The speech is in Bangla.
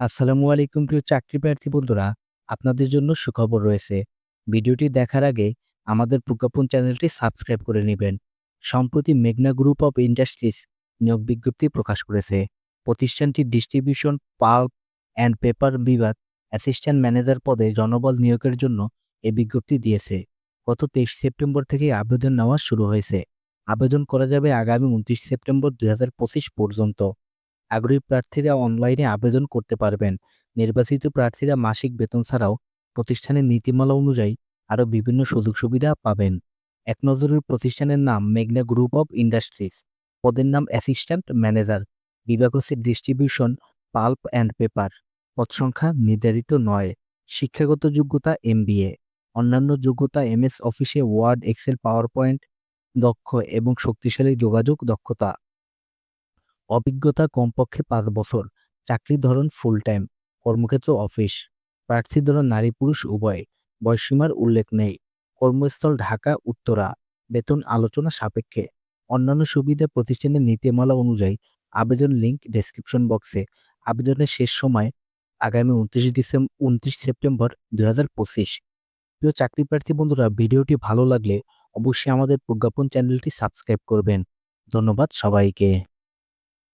আসসালামু আলাইকুম প্রিয় চাকরি প্রার্থী বন্ধুরা, আপনাদের জন্য সুখবর রয়েছে। ভিডিওটি দেখার আগে আমাদের প্রজ্ঞাপন চ্যানেলটি সাবস্ক্রাইব করে নেবেন। সম্প্রতি মেঘনা গ্রুপ অফ ইন্ডাস্ট্রিজ নিয়োগ বিজ্ঞপ্তি প্রকাশ করেছে। প্রতিষ্ঠানটি ডিস্ট্রিবিউশন পাল্প অ্যান্ড পেপার বিভাগ অ্যাসিস্ট্যান্ট ম্যানেজার পদে জনবল নিয়োগের জন্য এই বিজ্ঞপ্তি দিয়েছে। গত তেইশ সেপ্টেম্বর থেকে আবেদন নেওয়া শুরু হয়েছে। আবেদন করা যাবে আগামী উনত্রিশ সেপ্টেম্বর দু হাজার পঁচিশ পর্যন্ত। আগ্রহী প্রার্থীরা অনলাইনে আবেদন করতে পারবেন। নির্বাচিত প্রার্থীরা মাসিক বেতন ছাড়াও প্রতিষ্ঠানের নীতিমালা অনুযায়ী আরও বিভিন্ন সুযোগ সুবিধা পাবেন। এক নজরের প্রতিষ্ঠানের নাম মেঘনা গ্রুপ অব ইন্ডাস্ট্রিজ। পদের নাম অ্যাসিস্ট্যান্ট ম্যানেজার। বিভাগ হচ্ছে ডিস্ট্রিবিউশন, পাল্প অ্যান্ড পেপার। পদ সংখ্যা নির্ধারিত নয়। শিক্ষাগত যোগ্যতা এমবিএ। অন্যান্য যোগ্যতা এমএস অফিসে ওয়ার্ড, এক্সেল পাওয়ার পয়েন্ট দক্ষ এবং শক্তিশালী যোগাযোগ দক্ষতা। অভিজ্ঞতা কমপক্ষে পাঁচ বছর। চাকরির ধরন ফুল টাইম কর্মক্ষেত্র অফিস প্রার্থী ধরন নারী পুরুষ উভয় বয়সীমার উল্লেখ নেই। কর্মস্থল ঢাকা, উত্তরা, বেতন আলোচনা সাপেক্ষে। অন্যান্য সুবিধা প্রতিষ্ঠানের নীতিমালা অনুযায়ী আবেদন লিঙ্ক ডেসক্রিপশন বক্সে আবেদনের শেষ সময়, আগামী উনত্রিশ ডিসেম্বর উনত্রিশ সেপ্টেম্বর দুই হাজার পঁচিশ। প্রিয় চাকরি প্রার্থী বন্ধুরা, ভিডিওটি ভালো লাগলে অবশ্যই আমাদের প্রজ্ঞাপন চ্যানেলটি সাবস্ক্রাইব করবেন। ধন্যবাদ সবাইকে।